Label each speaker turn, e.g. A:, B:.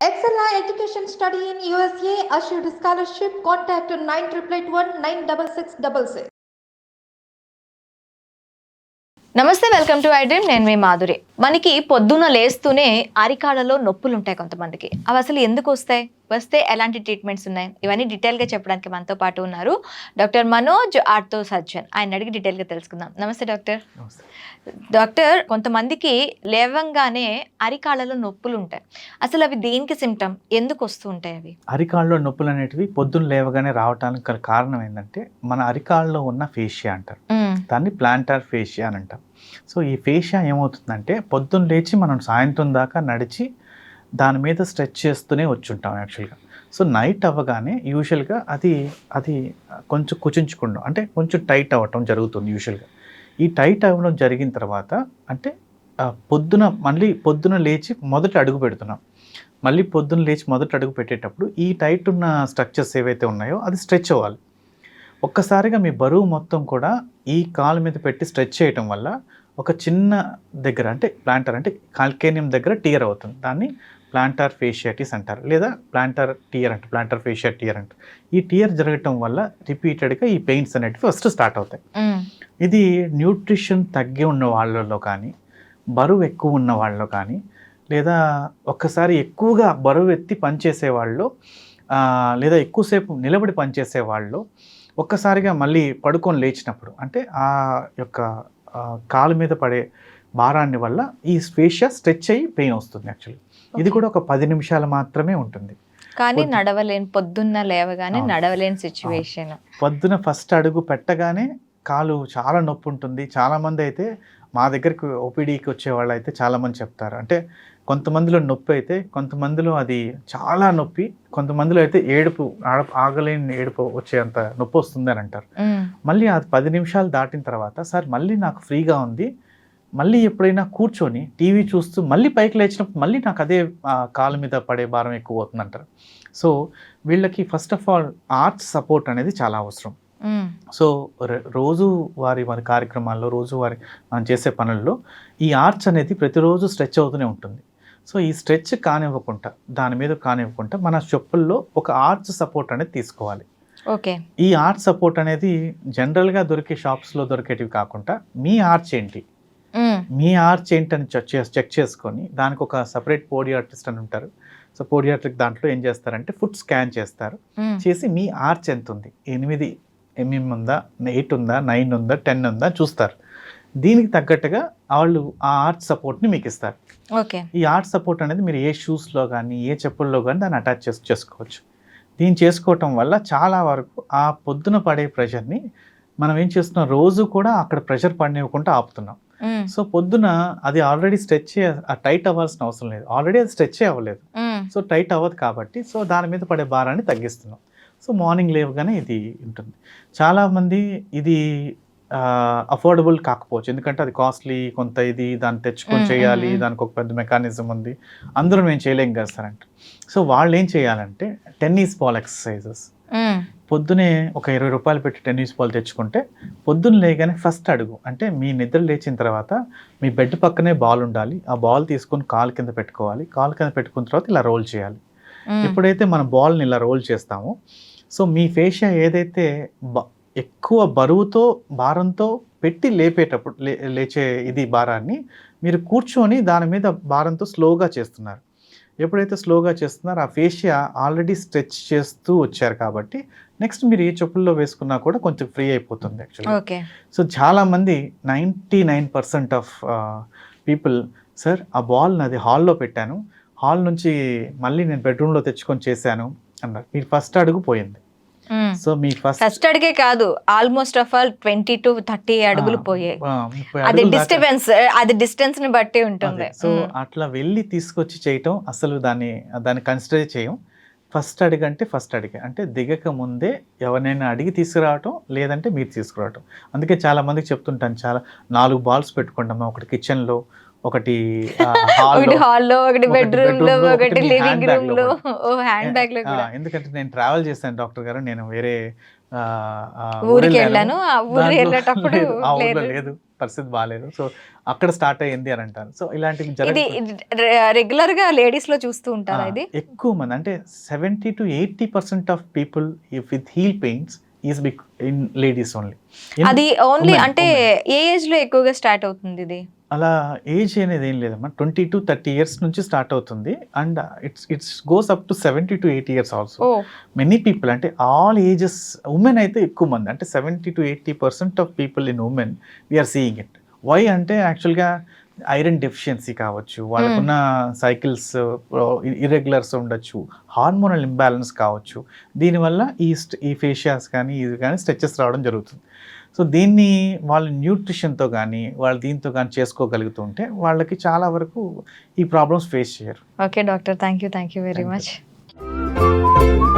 A: Excella Education Study in USA assured scholarship. Contact 9881 96666.
B: నమస్తే welcome to iDream నేను మీ మాధురి మనకి పొద్దున లేస్తూనే అరికాళ్ళలో నొప్పులు ఉంటాయి కొంతమందికి అవి అసలు ఎందుకు వస్తాయి వస్తే ఎలాంటి ట్రీట్మెంట్స్ ఉన్నాయి? ఇవన్నీ డీటెయిల్గా చెప్పడానికి మనతో పాటు ఉన్నారు డాక్టర్ మనోజ్ ఆర్తో సర్జన్ ఆయన అడిగి డీటెయిల్గా తెలుసుకుందాం. నమస్తే డాక్టర్. డాక్టర్ కొంతమందికి లేవంగానే అరికాళ్ళలో నొప్పులు ఉంటాయి. అసలు అవి దేనికి సిమ్టమ్ ఎందుకు వస్తూ ఉంటాయి అవి?
C: అరికాళ్ళలో నొప్పులు అనేటివి పొద్దున్న లేవగానే రావడానికి కారణం ఏంటంటే మన అరికాళ్ళలో ఉన్న ఫేషియా అంటారు. దాన్ని ప్లాంటార్ ఫేషియా అని అంటాం. సో ఈ ఫేషియా ఏమవుతుందంటే పొద్దున్న లేచి మనం సాయంత్రం దాకా నడిచి దాని మీద స్ట్రెచ్ చేస్తూనే వచ్చుంటాం యాక్చువల్గా. సో నైట్ అవ్వగానే యూజువల్గా అది అది కొంచెం కుచించుకుంటాం అంటే కొంచెం టైట్ అవ్వటం జరుగుతుంది యూజువల్గా. ఈ టైట్ అవ్వడం జరిగిన తర్వాత అంటే పొద్దున మళ్ళీ పొద్దున లేచి మొదట అడుగు పెడుతున్నాం. మళ్ళీ పొద్దున లేచి మొదట అడుగు పెట్టేటప్పుడు ఈ టైట్ ఉన్న స్ట్రక్చర్స్ ఏవైతే ఉన్నాయో అది స్ట్రెచ్ అవ్వాలి. ఒక్కసారిగా మీ బరువు మొత్తం కూడా ఈ కాలు మీద పెట్టి స్ట్రెచ్ చేయటం వల్ల ఒక చిన్న దగ్గర అంటే ప్లాంటర్ అంటే కాల్కేనియం దగ్గర టీయర్ అవుతుంది. దాన్ని ప్లాంటార్ ఫేషియాటిస్ అంటారు. లేదా ప్లాంటార్ టీయర్ అంటారు ప్లాంటార్ ఫేషియా టీయర్ అంటారు ఈ టీయర్ జరగటం వల్ల రిపీటెడ్గా ఈ పెయిన్స్ అనేటివి ఫస్ట్ స్టార్ట్ అవుతాయి. ఇది న్యూట్రిషన్ తగ్గి ఉన్న వాళ్ళలో కానీ బరువు ఎక్కువ ఉన్న వాళ్ళలో కానీ లేదా ఒక్కసారి ఎక్కువగా బరువు ఎత్తి పనిచేసే వాళ్ళు లేదా ఎక్కువసేపు నిలబడి పనిచేసే వాళ్ళు ఒక్కసారిగా మళ్ళీ పడుకొని లేచినప్పుడు అంటే ఆ యొక్క కాలు మీద పడే భారాన్ని వల్ల ఈ స్పేషియా స్ట్రెచ్ అయ్యి పెయిన్ వస్తుంది యాక్చువల్లీ. ఇది. కూడా ఒక పది నిమిషాలు మాత్రమే ఉంటుంది.
B: కానీ నడవలేని పొద్దున్న లేవగానే. నడవలేని సిచ్యువేషన్
C: పొద్దున ఫస్ట్ అడుగు పెట్టగానే కాలు చాలా నొప్పి ఉంటుంది. చాలామంది అయితే మా దగ్గరికి ఓపీడీకి వచ్చే వాళ్ళు అయితే చాలామంది చెప్తారు. అంటే కొంతమందిలో నొప్పి అయితే కొంతమందిలో అది చాలా నొప్పి కొంతమందిలో అయితే ఏడుపు ఆగలేని ఏడుపు వచ్చేంత నొప్పి వస్తుంది అని అంటారు మళ్ళీ అది పది నిమిషాలు దాటిన తర్వాత సార్ మళ్ళీ నాకు ఫ్రీగా ఉంది. మళ్ళీ ఎప్పుడైనా కూర్చొని టీవీ చూస్తూ మళ్ళీ పైకి లేచినప్పుడు మళ్ళీ నాకు అదే కాలు మీద పడే భారం ఎక్కువ అవుతుంది అంటారు. సో వీళ్ళకి first of all arch support అనేది చాలా అవసరం. సో రోజు వారి వారి కార్యక్రమాల్లో రోజు వారి మనం చేసే పనుల్లో ఈ ఆర్చ్ అనేది ప్రతిరోజు స్ట్రెచ్ అవుతూనే ఉంటుంది. సో ఈ స్ట్రెచ్ కానివ్వకుండా దాని మీద కానివ్వకుండా మన చెప్పుల్లో ఒక ఆర్చ్ సపోర్ట్ అనేది తీసుకోవాలి.
B: ఓకే.
C: ఈ ఆర్చ్ సపోర్ట్ అనేది జనరల్గా దొరికే షాప్స్లో దొరికేటివి కాకుండా మీ ఆర్చ్ ఏంటి? మీ ఆర్చ్ ఏంటని చెక్ చేసి చెక్ చేసుకొని దానికి ఒక సపరేట్ పోడియాట్రిస్ట్ అని ఉంటారు. సో పోడియాట్రిక్ దాంట్లో ఏం చేస్తారంటే ఫుడ్ స్కాన్ చేస్తారు. చేసి మీ ఆర్చ్ ఎంత ఉంది ఎనిమిది ఎంఎం ఉందా? ఎయిట్ ఉందా? నైన్ ఉందా? టెన్ ఉందా? చూస్తారు. దీనికి తగ్గట్టుగా వాళ్ళు ఆ ఆర్చ్ సపోర్ట్ని మీకు ఇస్తారు.
B: ఓకే.
C: ఈ ఆర్చ్ సపోర్ట్ అనేది మీరు ఏ షూస్లో కానీ ఏ చెప్పుల్లో కానీ దాన్ని అటాచ్ చేసి చేసుకోవచ్చు. దీన్ని చేసుకోవటం వల్ల చాలా వరకు ఆ పొద్దున పడే ప్రెషర్ని మనం ఏం చేస్తున్నాం? రోజు కూడా అక్కడ ప్రెషర్ పడినివ్వకుండా ఆపుతున్నాం. సో పొద్దున అది ఆల్రెడీ స్ట్రెచ్ టైట్ అవ్వాల్సిన అవసరం లేదు. ఆల్రెడీ అది స్ట్రెచ్ అవ్వలేదు సో టైట్ అవ్వదు కాబట్టి సో దాని మీద పడే భారాన్ని తగ్గిస్తున్నాం. సో మార్నింగ్ లేవగానే ఇది ఉంటుంది. చాలామంది ఇది అఫోర్డబుల్ కాకపోవచ్చు. ఎందుకంటే అది కాస్ట్లీ కొంత ఇది దాన్ని తెచ్చుకొని చేయాలి. దానికి ఒక పెద్ద మెకానిజం ఉంది. అందరూ మేము చేయలేం కదా సార్ అంటే. సో వాళ్ళు ఏం చేయాలంటే టెన్నిస్ బాల్ ఎక్సర్సైజెస్ పొద్దునే ఒక ఇరవై రూపాయలు పెట్టి టెన్నిస్ బాల్ తెచ్చుకుంటే పొద్దున్న లేగానే ఫస్ట్ అడుగు. అంటే మీ నిద్ర లేచిన తర్వాత మీ బెడ్ పక్కనే బాల్ ఉండాలి. ఆ బాల్ తీసుకొని కాలు కింద పెట్టుకోవాలి. కాలు కింద పెట్టుకున్న తర్వాత ఇలా రోల్ చేయాలి. ఎప్పుడైతే మనం బాల్ని ఇలా రోల్ చేస్తామో సో మీ ఫేషియా ఏదైతే బ- ఎక్కువ బరువుతో భారంతో పెట్టి లేపేటప్పుడు లే లేచే ఇది భారాన్ని మీరు కూర్చొని దాని మీద భారంతో స్లోగా చేస్తున్నారు. ఎప్పుడైతే స్లోగా చేస్తున్నారో ఆ ఫేషియా ఆల్రెడీ స్ట్రెచ్ చేస్తూ వచ్చారు కాబట్టి నెక్స్ట్ మీరు ఏ చెప్పుల్లో వేసుకున్నా కూడా కొంచెం ఫ్రీ అయిపోతుంది యాక్చువల్లీ
B: ఓకే.
C: సో చాలామంది ninety nine percent of people sir ఆ బాల్ నాది హాల్లో పెట్టాను. హాల్ నుంచి మళ్ళీ నేను బెడ్రూమ్లో తెచ్చుకొని చేశాను అన్నారు. మీరు ఫస్ట్ అడుగు పోయింది. సో మీ ఫస్ట్
B: ఫస్ట్ అడిగే కాదు. Almost of all twenty to thirty అడుగులు పోయాయి. అది డిస్టర్బెన్స్ అది డిస్టెన్స్ని బట్టి ఉంటుంది.
C: So
B: hmm.
C: అట్లా వెళ్ళి తీసుకొచ్చి చేయటం అసలు దాన్ని దాన్ని కన్సిడర్ చేయం ఫస్ట్ అడిగి అంటే ఫస్ట్ అడిగే అంటే దిగక ముందే ఎవరినైనా అడిగి తీసుకురావటం లేదంటే మీరు తీసుకురావటం. అందుకే చాలా మందికి చెప్తుంటాను చాలా నాలుగు బాల్స్ పెట్టుకుంటాము ఒకటి కిచెన్లో ఒకటి
B: హాల్లో ఒకటి
C: బెడ్రూమ్లో
B: ఒకటి లివింగ్ రూమ్లో హ్యాండ్ బ్యాగ్లో
C: ఎందుకంటే నేను ట్రావెల్ చేశాను డాక్టర్ గారు నేను వేరే
B: ఊరికి
C: వెళ్ళాను.
B: ఆ ఊరు వెళ్ళేటప్పుడు
C: లేదు. పరిస్థితి బాగాలేదు సో అక్కడ స్టార్ట్ అయ్యింది అని అంటారు. సో ఇలాంటివి
B: ఇది రెగ్యులర్గా లేడీస్లో చూస్తూ ఉంటారా ఇది?
C: ఎక్కువ మంది. అంటే seventy to eighty percent of people with heel pains is big in ladies only.
B: అది ఓన్లీ అంటే ఏ ఏజ్లో ఎక్కువగా స్టార్ట్ అవుతుంది ఇది?
C: అలా ఏజ్ అనేది ఏం లేదమ్మా. ట్వంటీ టు థర్టీ ఇయర్స్ నుంచి స్టార్ట్ అవుతుంది. And it's it's goes up to seventy to eighty years also. Many people అంటే ఆల్ ఏజెస్ ఉమెన్ అయితే ఎక్కువ మంది. అంటే seventy to eighty percent of people in women we're seeing it. Why అంటే యాక్చువల్గా iron deficiency కావచ్చు వాళ్ళకున్న సైకిల్స్ ఇర్రెగ్యులర్స్ ఉండొచ్చు హార్మోనల్ ఇంబ్యాలెన్స్ కావచ్చు. దీనివల్ల ఈ ఈ ఫేషియాస్ కానీ ఇది కానీ స్ట్రెచెస్ రావడం జరుగుతుంది. సో దీన్ని వాళ్ళ న్యూట్రిషన్తో కానీ వాళ్ళు దీంతో కానీ చేసుకోగలుగుతుంటే వాళ్ళకి చాలా వరకు ఈ ప్రాబ్లమ్స్ ఫేస్ చేయరు
B: okay doctor thank you thank you very
C: Thank you.
B: Much